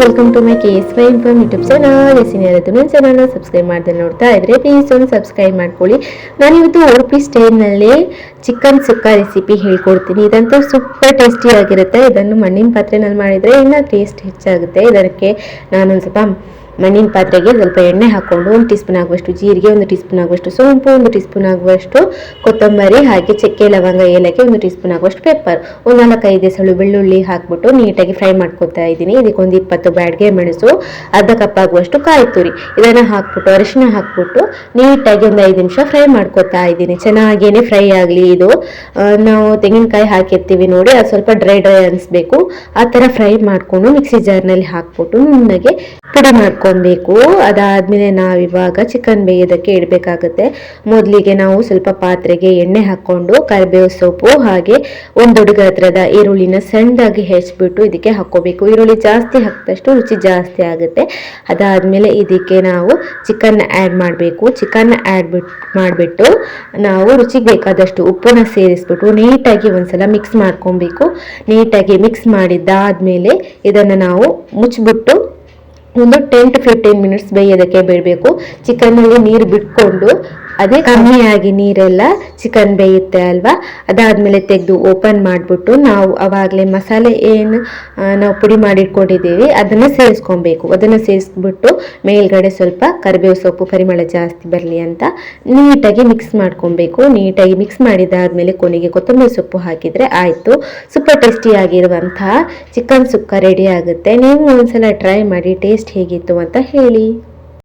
Welcome to my K S Y inform YouTube channel S ಯಾರಾದ್ರು ನನ್ನ ಚಾನಲ್ನ subscribe ಮಾಡ್ದೆ ನೋಡ್ತಾ ಇದ್ರೆ ಪ್ಲೀಸ್ ಒಂದು ಸಬ್ಸ್ಕ್ರೈಬ್ ಮಾಡ್ಕೊಳ್ಳಿ. ನಾನಿವತ್ತು ಉಡುಪಿ ಸ್ಟೈಲ್ನಲ್ಲಿ ಚಿಕನ್ ಸುಕ್ಕ ರೆಸಿಪಿ ಹೇಳ್ಕೊಡ್ತೀನಿ. ಇದಂತೂ ಸೂಪರ್ ಟೇಸ್ಟಿ ಆಗಿರುತ್ತೆ. ಇದನ್ನು ಮಣ್ಣಿನ ಪಾತ್ರೆನಲ್ಲಿ ಮಾಡಿದರೆ ಇನ್ನೂ ಟೇಸ್ಟ್ ಹೆಚ್ಚಾಗುತ್ತೆ. ಇದಕ್ಕೆ ನಾನೊಂದು ಸ್ವಲ್ಪ ಮಣ್ಣಿನ ಪಾತ್ರೆಗೆ ಸ್ವಲ್ಪ ಎಣ್ಣೆ ಹಾಕ್ಕೊಂಡು ಒಂದು ಟೀ ಸ್ಪೂನ್ ಆಗುವಷ್ಟು ಜೀರಿಗೆ, ಒಂದು ಟೀ ಸ್ಪೂನ್ ಆಗುವಷ್ಟು ಸೋಂಪು, ಒಂದು ಟೀ ಸ್ಪೂನ್ ಆಗುವಷ್ಟು ಕೊತ್ತಂಬರಿ, ಹಾಗೆ ಚಕ್ಕೆ, ಲವಂಗ, ಏಲಕ್ಕಿ, ಒಂದು ಟೀ ಸ್ಪೂನ್ ಆಗುವಷ್ಟು ಪೆಪ್ಪರ್ ಒಂದು ನಾಲ್ಕೈದು ಎಸಳು ಬೆಳ್ಳುಳ್ಳಿ ಹಾಕ್ಬಿಟ್ಟು ನೀಟಾಗಿ ಫ್ರೈ ಮಾಡ್ಕೊತಾ ಇದ್ದೀನಿ. ಇದಕ್ಕೆ ಒಂದು ಇಪ್ಪತ್ತು ಬ್ಯಾಡ್ಗೆ ಮೆಣಸು, ಅರ್ಧ ಕಪ್ ಆಗುವಷ್ಟು ಕಾಯಿ ತುರಿ ಇದನ್ನು ಹಾಕ್ಬಿಟ್ಟು ಅರಿಶಿನ ಹಾಕ್ಬಿಟ್ಟು ನೀಟಾಗಿ ಒಂದು ಐದು ನಿಮಿಷ ಫ್ರೈ ಮಾಡ್ಕೊತಾ ಇದ್ದೀನಿ. ಚೆನ್ನಾಗೇನೆ ಫ್ರೈ ಆಗಲಿ ಇದು. ನಾವು ತೆಂಗಿನಕಾಯಿ ಹಾಕಿರ್ತೀವಿ ನೋಡಿ, ಅದು ಸ್ವಲ್ಪ ಡ್ರೈ ಡ್ರೈ ಅನಿಸ್ಬೇಕು. ಆ ಥರ ಫ್ರೈ ಮಾಡಿಕೊಂಡು ಮಿಕ್ಸಿ ಜಾರ್ನಲ್ಲಿ ಹಾಕ್ಬಿಟ್ಟು, ನುಣ್ಣಗೆ ಪುಡಿ ಮಾಡ್ಕೊಬೇಕು ಅದಾದ್ಮೇಲೆ ನಾವಿವಾಗ ಚಿಕನ್ ಬೇಯೋದಕ್ಕೆ ಇಡಬೇಕಾಗುತ್ತೆ. ಮೊದಲಿಗೆ ನಾವು ಸ್ವಲ್ಪ ಪಾತ್ರೆಗೆ ಎಣ್ಣೆ ಹಾಕ್ಕೊಂಡು ಕರಿಬೇವು ಸೊಪ್ಪು ಹಾಗೆ ಒಂದು ಹುಡುಗ ಹತ್ರದ ಈರುಳ್ಳಿನ ಸಣ್ಣದಾಗಿ ಹೆಚ್ಚಿಬಿಟ್ಟು ಇದಕ್ಕೆ ಹಾಕ್ಕೋಬೇಕು. ಈರುಳ್ಳಿ ಜಾಸ್ತಿ ಹಾಕಿದಷ್ಟು ರುಚಿ ಜಾಸ್ತಿ ಆಗುತ್ತೆ. ಅದಾದಮೇಲೆ ಇದಕ್ಕೆ ನಾವು ಚಿಕನ್ ಆ್ಯಡ್ ಮಾಡಬೇಕು. ಚಿಕನ್ ಆ್ಯಡ್ ಬಿಟ್ ಮಾಡಿಬಿಟ್ಟು ನಾವು ರುಚಿಗೆ ಬೇಕಾದಷ್ಟು ಉಪ್ಪನ್ನ ಸೇರಿಸ್ಬಿಟ್ಟು ನೀಟಾಗಿ ಒಂದ್ಸಲ ಮಿಕ್ಸ್ ಮಾಡ್ಕೊಬೇಕು. ನೀಟಾಗಿ ಮಿಕ್ಸ್ ಮಾಡಿದ್ದಾದ್ಮೇಲೆ ಇದನ್ನು ನಾವು ಮುಚ್ಚಿಬಿಟ್ಟು ಒಂದು ಟೆನ್ ಟು ಫಿಫ್ಟೀನ್ ಮಿನಿಟ್ಸ್ ಬೇಯೋದಕ್ಕೆ ಬಿಡಬೇಕು? ಚಿಕನ್ನಲ್ಲಿ ನೀರು ಬಿಟ್ಕೊಂಡು ಅದೇ ಕಮ್ಮಿಯಾಗಿ ನೀರೆಲ್ಲ ಚಿಕನ್ ಬೇಯುತ್ತೆ ಅಲ್ವಾ? ಅದಾದ್ಮೇಲೆ ತೆಗೆದು ಓಪನ್ ಮಾಡಿಬಿಟ್ಟು ನಾವು ಅವಾಗಲೇ ಮಸಾಲೆ ಏನು ನಾವು ಪುಡಿ ಮಾಡಿಟ್ಕೊಂಡಿದ್ದೀವಿ ಅದನ್ನು ಸೇರಿಸ್ಕೊಬೇಕು. ಅದನ್ನು ಸೇರಿಸ್ಬಿಟ್ಟು ಮೇಲ್ಗಡೆ ಸ್ವಲ್ಪ ಕರಿಬೇವು ಸೊಪ್ಪು ಪರಿಮಳ ಜಾಸ್ತಿ ಬರಲಿ ಅಂತ ನೀಟಾಗಿ ಮಿಕ್ಸ್ ಮಾಡ್ಕೊಬೇಕು. ನೀಟಾಗಿ ಮಿಕ್ಸ್ ಮಾಡಿದಾದ್ಮೇಲೆ ಕೊನೆಗೆ ಕೊತ್ತಂಬರಿ ಸೊಪ್ಪು ಹಾಕಿದರೆ ಆಯಿತು. ಸೂಪರ್ ಟೇಸ್ಟಿಯಾಗಿರುವಂತಹ ಚಿಕನ್ ಸುಕ್ಕ ರೆಡಿ ಆಗುತ್ತೆ. ನೀವು ಒಂದ್ಸಲ ಟ್ರೈ ಮಾಡಿ ಟೇಸ್ಟ್ ಹೇಗಿತ್ತು ಅಂತ ಹೇಳಿ.